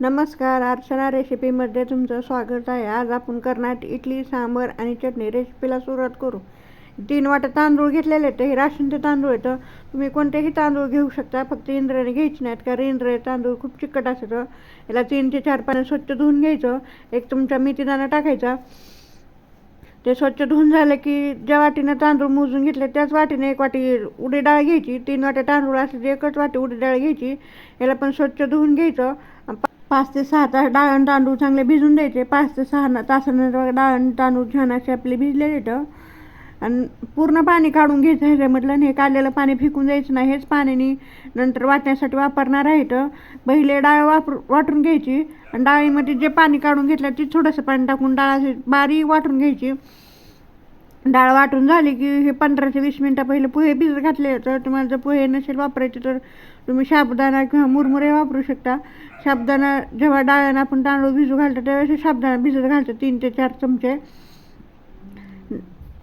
नमस्कार अर्चना रेसिपीमध्ये तुमचं स्वागत आहे. आज आपण करणार इडली सांबर आणि चटणी रेसिपीला सुरुवात करू. तीन वाटा तांदूळ घेतलेले आहेत. हे राशनचे तांदूळ येतं तुम्ही कोणतेही तांदूळ घेऊ शकता. फक्त इंद्राने घ्यायची नाहीत कारण इंद्रे तांदूळ खूप चिकट असतं. याला तीन ते चार पाण्यात स्वच्छ धुवून घ्यायचं. एक तुमचा मेथीदाणा टाकायचा. ते स्वच्छ धुवून झालं की ज्या वाटीनं तांदूळ मोजून घेतले त्याच वाटीने एक वाटी उडी डाळ घ्यायची. तीन वाट्या तांदूळ असले एकच वाटी उडी डाळ घ्यायची. याला पण स्वच्छ धुवून घ्यायचं. पाच ते सहा तास डाळ तांदूळ चांगले भिजून द्यायचे. पाच ते सहा तासानंतर डाळ तांदूळ छान असे आपले भिजले येतं. आणि पूर्ण पाणी काढून घ्यायचं ह्याच्यामधलं आणि हे काढलेलं पाणी फेकून द्यायचं नाही. हेच पाण्याने नंतर वाटण्यासाठी वापरणार आहे तर पहिले डाळ वापर वाटून घ्यायची. आणि डाळीमध्ये जे पाणी काढून घेतलं ते थोडंसं पाणी टाकून डाळ बारीक वाटून घ्यायची. डाळ वाटून झाली की हे पंधरा ते वीस मिनटं पहिले पोहे भिजत घातले. तर तुम्हाला जर पोहे नसेल वापरायचे तर तुम्ही साबुदाणा किंवा मुरमुरे वापरू शकता. साबुदाणा जेव्हा डाळ्यानं आपण तांदूळ भिजू घालतो त्यावेळेस साबुदाणा भिजत घालतो तीन ते चार चमचे.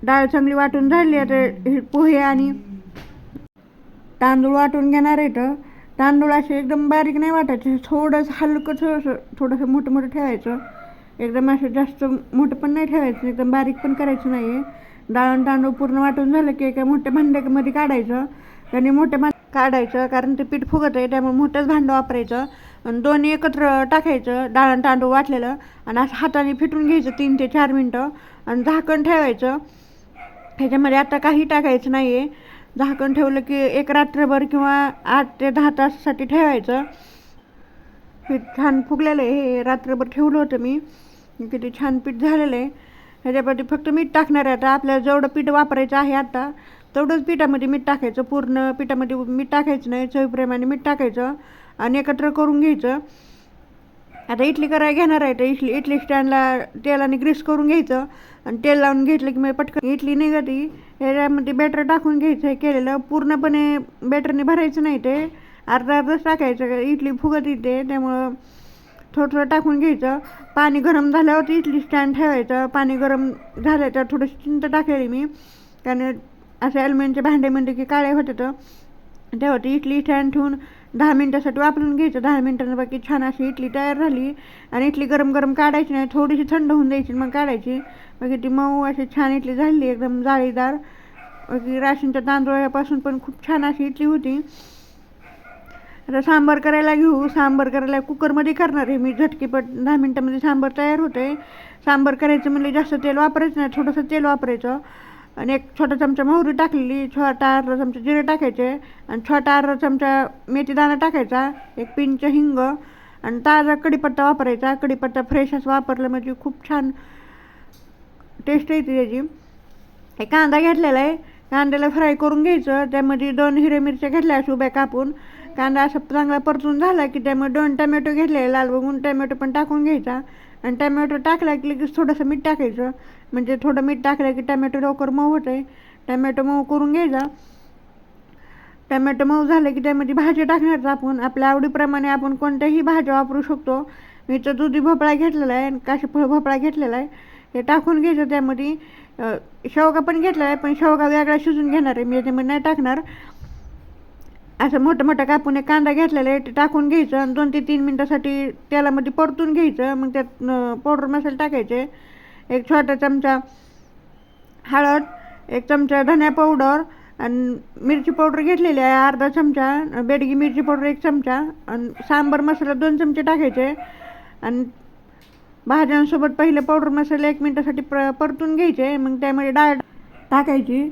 डाळ चांगली वाटून झाली आता हे पोहे आणि तांदूळ वाटून घेणार आहे तर तांदूळ असे एकदम बारीक नाही वाटायचे थोडंसं हलकं थोडंसं थोडंसं मोठं मोठं ठेवायचं. एकदम असं जास्त मोठं पण नाही ठेवायचं एकदम बारीक पण करायचं नाही आहे डाळण तांदूळ पूर्ण वाटून झालं की एका मोठ्या भांड्यामध्ये काढायचं त्याने मोठ्या भांड काढायचं कारण ते पीठ फुगत आहे त्यामुळे मोठंच भांडं वापरायचं. आणि दोन्ही एकत्र टाकायचं डाळण तांदूळ वाटलेलं आणि असं हाताने फिटून घ्यायचं तीन ते चार मिनटं आणि झाकण ठेवायचं. ह्याच्यामध्ये आता काही टाकायचं नाही आहे झाकण ठेवलं की एक रात्रभर किंवा आठ ते दहा तासासाठी ठेवायचं. पीठ छान फुगलेलं आहे हे रात्रभर ठेवलं होतं मी. किती छान पीठ झालेलं आहे. ह्याच्यामध्ये फक्त मीठ टाकणार आहे. आता आपल्याला जेवढं पीठ वापरायचं आहे आता तेवढंच पिठामध्ये मीठ टाकायचं. पूर्ण पिठामध्ये मीठ टाकायचं नाही चवीप्रमाणे मीठ टाकायचं आणि एकत्र करून घ्यायचं. आता इडली करायला घेणार आहे तर इडली इडली स्टँडला तेलाने ग्रीस करून घ्यायचं आणि तेल लावून घेतलं की मग पटकन इडली निघती ह्याच्यामध्ये बॅटर टाकून घ्यायचं हे केलेलं. पूर्णपणे बॅटरने भरायचं नाही ते. अर्धा अर्धच टाकायचं. इडली फुगत येते त्यामुळं थोडं थोडं टाकून घ्यायचं. पाणी गरम झाल्यावरती इडली स्टँड ठेवायचं. पाणी गरम झालं तर थोडंशी चिंत टाकलेली मी. कारण असे ॲल्युमिनियमचे भांडे म्हणते की काळे होते तर तेव्हा ती इडली स्टँड ठेवून दहा मिनटासाठी वापरून घ्यायचं. दहा मिनटांना बाकी छान अशी इडली तयार झाली. आणि इडली गरम गरम काढायची नाही थोडीशी थंड होऊन द्यायची मग काढायची. बाकी ती मऊ अशी छान इडली झाली एकदम जाळीदार. बाकी राशनच्या तांदूळापासून पण खूप छान अशी इडली होती. आता सांबार करायला घेऊ. सांबार करायला कुकरमध्ये करणार आहे मी. झटकीपट दहा मिनटामध्ये सांबार तयार होते सांबार करायचं म्हणजे जास्त तेल वापरायचं नाही. थोडंसं तेल वापरायचं. आणि एक छोटा चमचा मोहरी टाकलेली छोटा अर्धा चमचा जिरे टाकायचे आणि छोटा अर्धा चमचा मेथीदाणा टाकायचा एक पिंच हिंग आणि ताजा कढीपत्ता वापरायचा. कढीपत्ता फ्रेश असं वापरलं म्हणजे खूप छान टेस्ट येते त्याची. एक कांदा घेतलेला आहे. कांद्याला फ्राय करून घ्यायचं. त्यामध्ये दोन हिरे मिरच्या घेतल्या अशा उभ्या कापून. कांदा असा चांगला परतून झाला की त्यामुळे दोन टमॅटो घेतले लाल बघून टमॅटो पण टाकून घ्यायचा. आणि टमॅटो टाकला की लगेच थोडंसं मीठ टाकायचं. म्हणजे थोडं मीठ टाकलं की टमॅटो लवकर मऊ होत आहे टमॅटो मऊ करून घ्यायचा. टमॅटो मऊ झालं की त्यामध्ये भाज्या टाकणार आपण आपल्या आवडीप्रमाणे आपण कोणत्याही भाज्या वापरू शकतो. मी तर दुधी भोपळा घेतलेला आहे आणि काशीफळ भोपळा घेतलेला आहे. हे टाकून घ्यायचं त्यामध्ये. शेवगा पण घेतलेला आहे पण शेवगा वेगळा शिजून घेणार आहे. मी याच्यामध्ये नाही टाकणार. असं मोठं मोठं कापून एक कांदा घेतलेला आहे ते टाकून घ्यायचं आणि दोन ते तीन मिनटासाठी तेलामध्ये परतून घ्यायचं. मग त्यात पावडर मसाले टाकायचे. एक छोटा चमचा हळद एक चमचा धन्या पावडर आणि मिरची पावडर घेतलेली आहे अर्धा चमचा बेडगी मिरची पावडर एक चमचा आणि सांबार मसाला दोन चमचे टाकायचे. आणि भाज्यांसोबत पहिले पावडर मसाला एक मिनटासाठी प्र परतून घ्यायचे. मग त्यामध्ये डाळ टाकायची.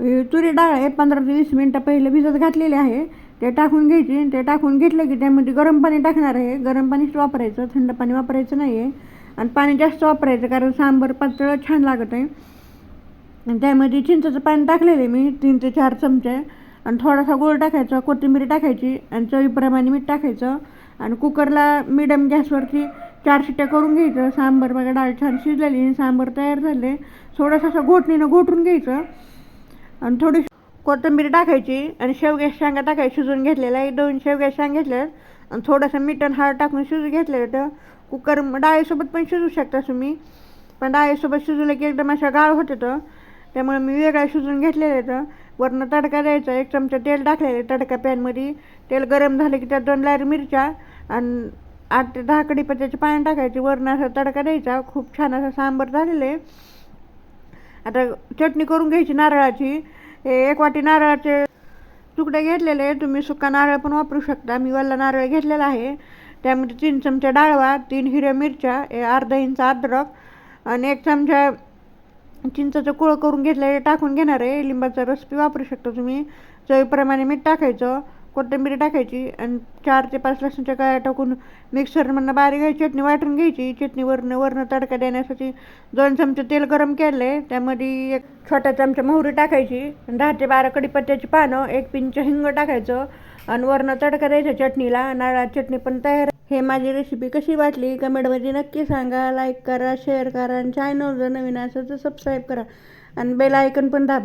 तुरी डाळ आहे पंधरा ते वीस मिनटं पहिले भिजत घातलेले आहे. ते टाकून घ्यायची ते टाकून घेतलं की त्यामध्ये गरम पाणी टाकणार आहे. गरम पाणीच वापरायचं थंड पाणी वापरायचं नाही आहे आणि पाणी जास्त वापरायचं कारण सांबर पातळ छान लागत आहे. आणि त्यामध्ये चिंचेचं पाणी टाकलेलं आहे मी तीन ते चार चमचे. आणि थोडासा गोळ टाकायचा कोथिंबीर टाकायची आणि चवीप्रमाणे मीठ टाकायचं. आणि कुकरला मिडम गॅसवरती चार शिट्ट्या करून घ्यायचं. सांबर बघा डाळ छान शिजलेली आणि तयार झाले थोडंसं असं घोटणीनं घोटून घ्यायचं. आणि थोडी कोथिंबीर टाकायची आणि शेवग्या शेंगा टाकायची शिजून घेतलेल्या आहे दोन शेवग्या शेंगा घेतल्या आणि थोडंसं मीठ आणि हळद टाकून शिजून घेतलेलं तर कुकर डाळीसोबत पण शिजू शकता तुम्ही. पण डाळीसोबत शिजवलं की एकदम अशा गाळ होते तर त्यामुळे मी वेगळा शिजून घेतलेलं तर वरनं तडका द्यायचा एक चमचा तेल टाकलेलं तडका पॅनमध्ये. तेल गरम झालं की त्यात दोन लायर मिरच्या आणि आठ ते दहा कडीपत्त्याचे पाणी टाकायची. वरण असा तडका द्यायचा. खूप छान असा सांबर झालेलं आहे. आता चटणी करून घ्यायची नारळाची. हे एक वाटी नारळाचे तुकडे घेतलेले तुम्ही सुका नारळ पण वापरू शकता. मी वल्ला नारळ घेतलेला आहे. त्यामध्ये तीन चमचे डाळवा तीन हिरव्या मिरच्या ए अर्धा इंच अद्रक आणि एक चमचा चिंचाचं कुळं करून घेतलेले टाकून घेणार आहे. लिंबाचा रस वापरू शकता तुम्ही. चवीप्रमाणे मीठ टाकायचं. कोथिंबीर टाकायची आणि चार ते पाच लसणाच्या काळ्या टाकून मिक्सरमधनं बारीक घ्यायची चटणी वाटून घ्यायची. चटणीवरनं वरनं तडका देण्यासाठी दोन चमचे तेल गरम केले त्यामध्ये एक छोटा चमचा मोहरी टाकायची. आणि दहा ते बारा कढीपत्त्याची पानं एक पिंच हिंग टाकायचं. आणि वरनं तडका द्यायचा चटणीला. नारळाची चटणी पण तयार हे माझी रेसिपी कशी वाटली? कमेंटमध्ये नक्की सांगा. लाईक करा शेअर करा. आणि चॅनल जर नवीन असेल तर सबस्क्राईब करा. आणि बेल आयकन पण दाबा.